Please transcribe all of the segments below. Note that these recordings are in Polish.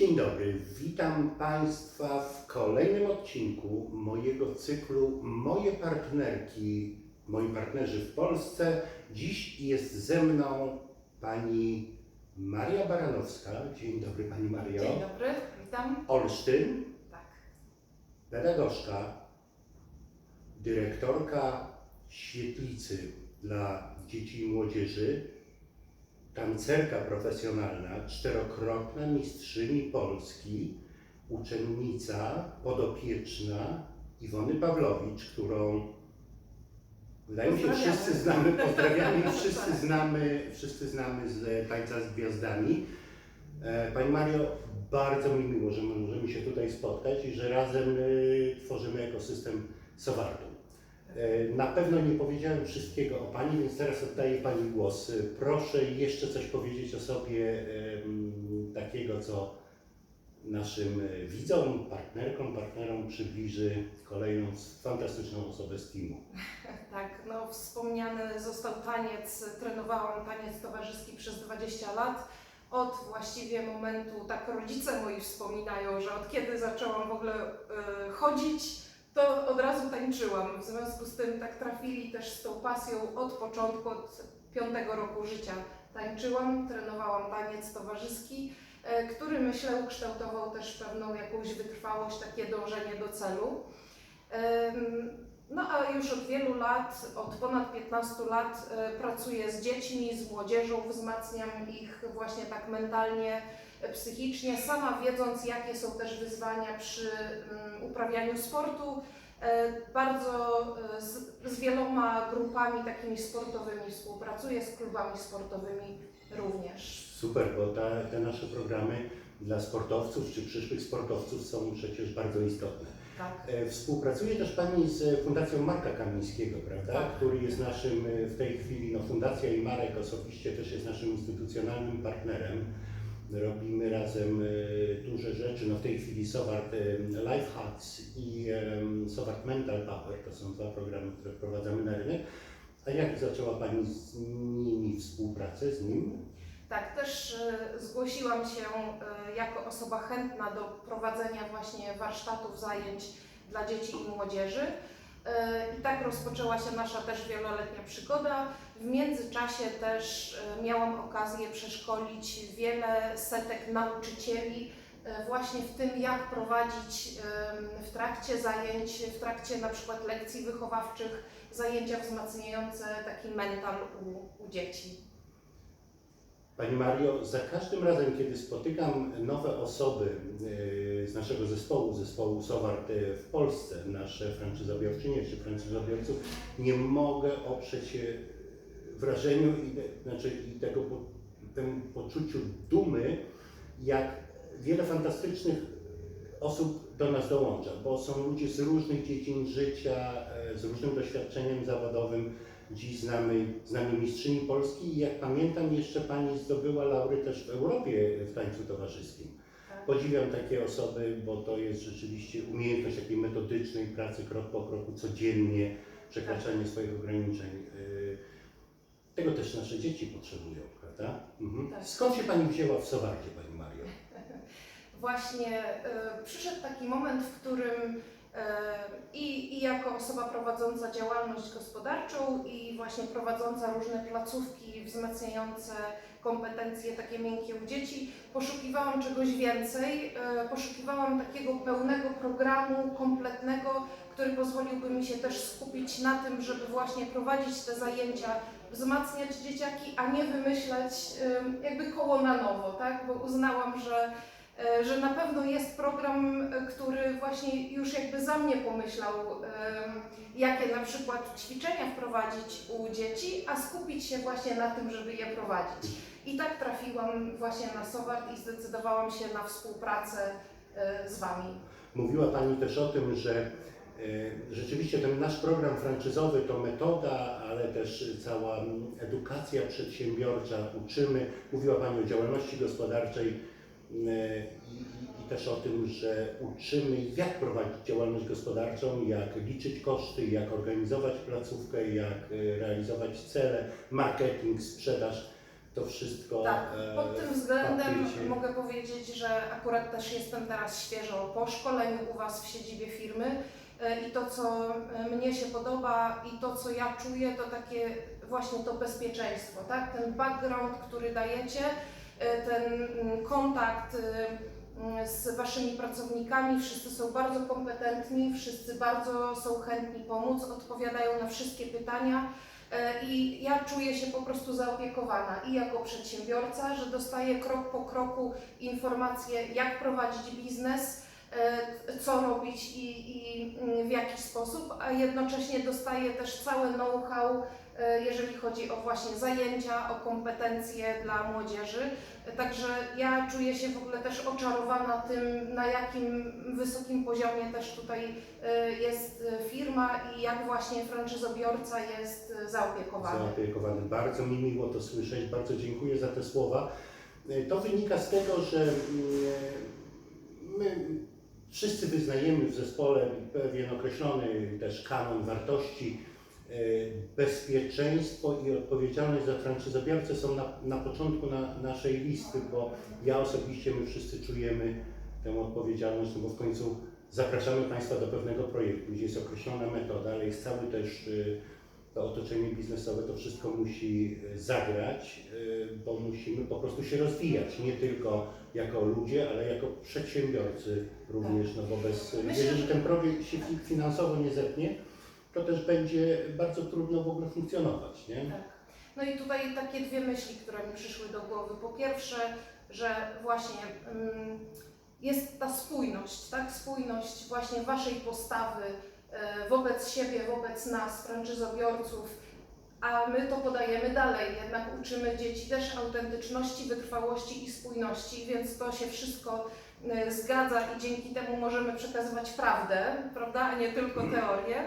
Dzień dobry, witam Państwa w kolejnym odcinku mojego cyklu Moje partnerki, moi partnerzy w Polsce. Dziś jest ze mną pani Maria Baranowska. Dzień dobry Pani Mario. Dzień dobry, witam. Olsztyn, Tak, pedagogzka, dyrektorka świetlicy dla dzieci i młodzieży, tancerka profesjonalna, czterokrotna mistrzyni Polski, uczennica podopieczna Iwony Pawlowicz, którą wydaje mi się wszyscy znamy, pozdrawiamy, Tak. wszyscy znamy, wszyscy znamy z Tańca z Gwiazdami. E, Pani Mario, bardzo mi miło, że możemy się tutaj spotkać i że razem y, tworzymy ekosystem Sowartu. E, Na pewno nie powiedziałem wszystkiego o Pani, więc teraz oddaję Pani głos. Proszę jeszcze coś powiedzieć o sobie takiego, co naszym widzom, partnerkom, partnerom przybliży kolejną fantastyczną osobę z teamu. tak, no wspomniany został taniec, trenowałam taniec towarzyski przez 20 lat. Od właściwie momentu, tak rodzice moi wspominają, że od kiedy zaczęłam w ogóle e, chodzić, to od razu tańczyłam. W związku z tym tak trafili też z tą pasją od początku, od piątego roku życia tańczyłam, trenowałam taniec towarzyski, e, który myślę ukształtował też pewną jakąś wytrwałość, takie dążenie do celu. No a już od wielu lat, od ponad 15 lat e, pracuję z dziećmi, z młodzieżą, wzmacniam ich właśnie tak mentalnie, e, psychicznie, sama wiedząc jakie są też wyzwania przy mm, uprawianiu sportu. E, Bardzo z, z wieloma grupami takimi sportowymi współpracuję, z klubami sportowymi również. Super, bo te nasze programy dla sportowców czy przyszłych sportowców są przecież bardzo istotne. Tak. E, Współpracuje też Pani z Fundacją Marka Kamińskiego, prawda? Tak. Który jest naszym e, w tej chwili, no Fundacja i Marek osobiście też jest naszym instytucjonalnym partnerem. Robimy razem e, duże rzeczy, no w tej chwili Sowart Life Hacks i Sowart Mental Power, to są dwa programy, które wprowadzamy na rynek. A jak zaczęła Pani z nimi współpracę, z nim? Tak, też e, zgłosiłam się e, jako osoba chętna do prowadzenia właśnie warsztatów, zajęć dla dzieci i młodzieży. E, I tak rozpoczęła się nasza też wieloletnia przygoda. W międzyczasie też miałam okazję przeszkolić wiele setek nauczycieli właśnie w tym, jak prowadzić w trakcie zajęć, w trakcie na przykład lekcji wychowawczych, zajęcia wzmacniające taki mental u, u dzieci. Pani Mario, za każdym razem, kiedy spotykam nowe osoby e, z naszego zespołu, zespołu Sowart e, w Polsce, nasze franczyzobiorczynie czy franczyzobiorców, nie mogę oprzeć się wrażeniu i, znaczy, i tego temu poczuciu dumy, jak wiele fantastycznych osób do nas dołącza, bo są ludzie z różnych dziedzin życia, e, z różnym doświadczeniem zawodowym. Dziś znamy, znamy mistrzyni Polski i jak pamiętam jeszcze Pani zdobyła laury też w Europie w tańcu towarzyskim. Tak. Podziwiam takie osoby, bo to jest rzeczywiście umiejętność takiej metodycznej pracy krok po kroku, codziennie, przekraczanie swoich ograniczeń. Y, Tego też nasze dzieci potrzebują, prawda? Mhm. Tak. Skąd się Pani wzięła w Sowarcie, Pani? Właśnie e, przyszedł taki moment, w którym e, i, i jako osoba prowadząca działalność gospodarczą i właśnie prowadząca różne placówki wzmacniające kompetencje takie miękkie u dzieci, poszukiwałam czegoś więcej, e, poszukiwałam takiego pełnego programu, kompletnego, który pozwoliłby mi się też skupić na tym, żeby właśnie prowadzić te zajęcia, wzmacniać dzieciaki, a nie wymyślać jakby koło na nowo, tak? Bo uznałam, że że na pewno jest program, e, który właśnie już jakby za mnie pomyślał, em, jakie na przykład ćwiczenia wprowadzić u dzieci, a skupić się właśnie na tym, żeby je prowadzić. I tak trafiłam właśnie na Sowart i zdecydowałam się na współpracę e, z Wami. Mówiła Pani też o tym, że e, rzeczywiście ten nasz program franczyzowy to metoda, ale też cała edukacja przedsiębiorcza, uczymy. Mówiła Pani o działalności gospodarczej e, i, i, też o tym, że uczymy jak prowadzić działalność gospodarczą, jak liczyć koszty, jak organizować placówkę, jak e, realizować cele, marketing, sprzedaż. to wszystko Tak, e, pod tym względem mogę powiedzieć, że akurat też jestem teraz świeżo po szkoleniu u Was w siedzibie firmy e, i to, co e, mnie się podoba i to, co ja czuję, to takie właśnie to bezpieczeństwo, tak? Ten background, który dajecie, ten mm, kontakt e, mm, z Waszymi pracownikami, wszyscy są bardzo kompetentni, wszyscy bardzo są chętni pomóc, odpowiadają na wszystkie pytania. E, I ja czuję się po prostu zaopiekowana i jako przedsiębiorca, że dostaję krok po kroku informacje, jak prowadzić biznes, e, co robić i, i mm, w jaki sposób, a jednocześnie dostaję też całe know-how, e, jeżeli chodzi o właśnie zajęcia, o kompetencje dla młodzieży. E, Także ja czuję się w ogóle też oczarowana tym, na jakim wysokim poziomie też tutaj e, jest e, firma i jak właśnie franczyzobiorca jest e, zaopiekowany. zaopiekowany. Bardzo mi miło to słyszeć, bardzo dziękuję za te słowa. E, To wynika z tego, że mm, my wszyscy wyznajemy w zespole pewien określony też kanon wartości. E, Bezpieczeństwo i odpowiedzialność za franczyzobiorcę są na, na początku na, naszej listy, bo ja osobiście, my wszyscy czujemy tę odpowiedzialność, no bo w końcu zapraszamy Państwa do pewnego projektu, gdzie jest określona metoda, ale jest cały też y, to otoczenie biznesowe, to wszystko musi y, zagrać, y, bo musimy po prostu się rozwijać, nie tylko jako ludzie, ale jako przedsiębiorcy również, no bo bez, Myślę, jeżeli że- ten projekt się fi- finansowo nie zepnie, to też będzie bardzo trudno w ogóle funkcjonować, nie? Tak. No i tutaj takie dwie myśli, które mi przyszły do głowy. Po pierwsze, że właśnie mm, jest ta spójność, tak? Spójność właśnie Waszej postawy e, wobec siebie, wobec nas, franczyzobiorców, a my to podajemy dalej. Jednak uczymy dzieci też autentyczności, wytrwałości i spójności, więc to się wszystko e, zgadza i dzięki temu możemy przekazywać prawdę, prawda, a nie tylko teorię.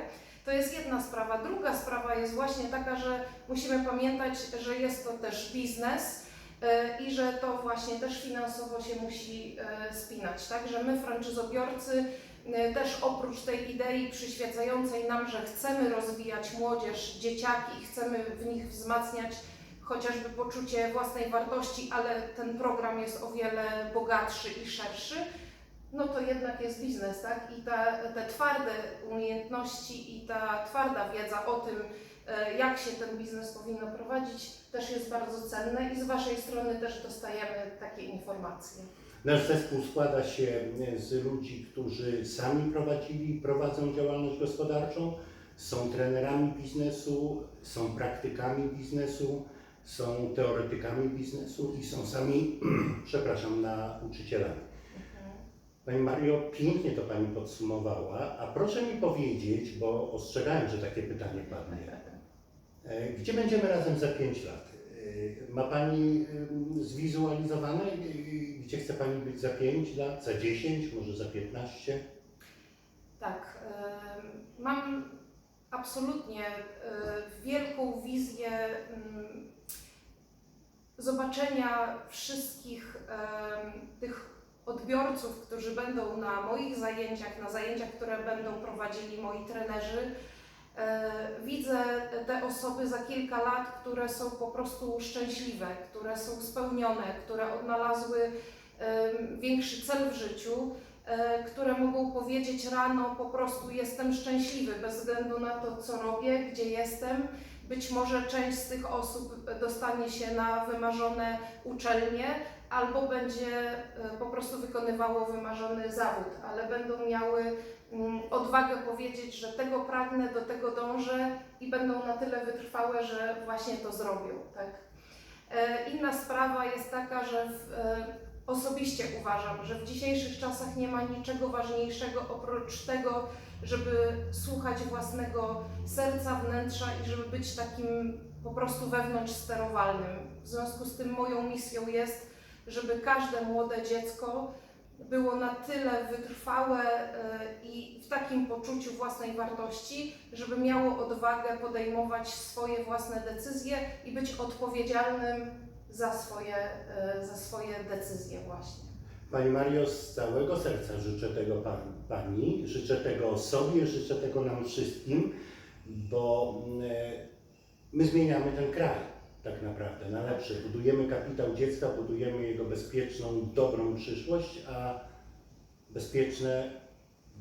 To jest jedna sprawa. Druga sprawa jest właśnie taka, że musimy pamiętać, że jest to też biznes e, i że to właśnie też finansowo się musi e, spinać. Tak, że my, franczyzobiorcy, e, też oprócz tej idei przyświecającej nam, że chcemy rozwijać młodzież, dzieciaki chcemy w nich wzmacniać chociażby poczucie własnej wartości, ale ten program jest o wiele bogatszy i szerszy, no to jednak jest biznes, tak? I ta, te twarde umiejętności i ta twarda wiedza o tym, e, jak się ten biznes powinno prowadzić, też jest bardzo cenne i z Waszej strony też dostajemy takie informacje. Nasz zespół składa się z ludzi, którzy sami prowadzili prowadzą działalność gospodarczą, są trenerami biznesu, są praktykami biznesu, są teoretykami biznesu i są sami, przepraszam, nauczycielami. Pani Mario, pięknie to Pani podsumowała, a proszę mi powiedzieć, bo ostrzegałem, że takie pytanie padnie. E, Gdzie będziemy razem za 5 lat? E, Ma Pani zwizualizowane, e, gdzie chce Pani być za 5 lat, za 10, może za 15? Tak, mam absolutnie wielką wizję zobaczenia wszystkich tych odbiorców, którzy będą na moich zajęciach, na zajęciach, które będą prowadzili moi trenerzy. E, Widzę te osoby za kilka lat, które są po prostu szczęśliwe, które są spełnione, które odnalazły em, większy cel w życiu, e, które mogą powiedzieć rano po prostu jestem szczęśliwy bez względu na to, co robię, gdzie jestem. Być może część z tych osób dostanie się na wymarzone uczelnie albo będzie e, po prostu wykonywało wymarzony zawód, ale będą miały mm, odwagę powiedzieć, że tego pragnę, do tego dążę i będą na tyle wytrwałe, że właśnie to zrobią. Tak? E, Inna sprawa jest taka, że w, e, osobiście uważam, że w dzisiejszych czasach nie ma niczego ważniejszego oprócz tego, żeby słuchać własnego serca, wnętrza i żeby być takim po prostu wewnątrz sterowalnym. W związku z tym moją misją jest, żeby każde młode dziecko było na tyle wytrwałe e, i w takim poczuciu własnej wartości, żeby miało odwagę podejmować swoje własne decyzje i być odpowiedzialnym za swoje, e, za swoje decyzje właśnie. Pani Mario, z całego serca życzę tego pan, Pani, życzę tego sobie, życzę tego nam wszystkim, bo mm, e, my zmieniamy ten kraj. Tak naprawdę, na lepsze. Budujemy kapitał dziecka, budujemy jego bezpieczną, dobrą przyszłość, a bezpieczne,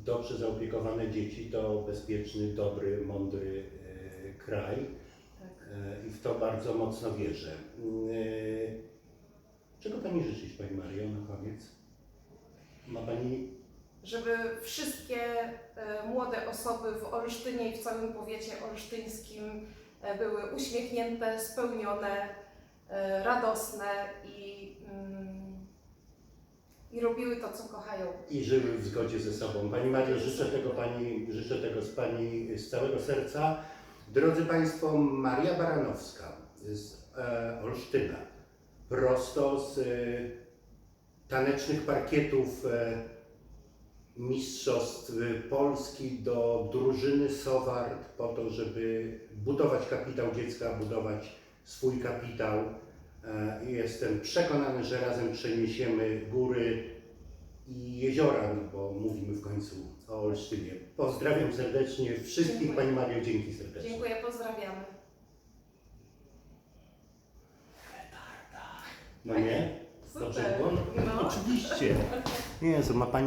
dobrze zaopiekowane dzieci to bezpieczny, dobry, mądry e, kraj. Tak. E, I w to bardzo mocno wierzę. E, Czego Pani życzyć, Pani Mario, na koniec? Ma Pani Żeby wszystkie młode osoby w Olsztynie i w całym powiecie olsztyńskim były uśmiechnięte, spełnione, e, radosne i, mm, i robiły to, co kochają. i żyły w zgodzie ze sobą. Pani Mario, życzę tego, pani, życzę tego z Pani z całego serca. Drodzy Państwo, Maria Baranowska z e, Olsztyna, prosto z e, tanecznych parkietów e, Mistrzostw Polski do drużyny Sowart po to, żeby budować kapitał dziecka, budować swój kapitał. E, Jestem przekonany, że razem przeniesiemy góry i jeziora, no bo mówimy w końcu o Olsztynie. Pozdrawiam serdecznie wszystkich. Dziękuję. Pani Mario, dzięki serdecznie. Dziękuję, pozdrawiamy. No nie? Dobrze było? No. Oczywiście. Nie, co ma Pani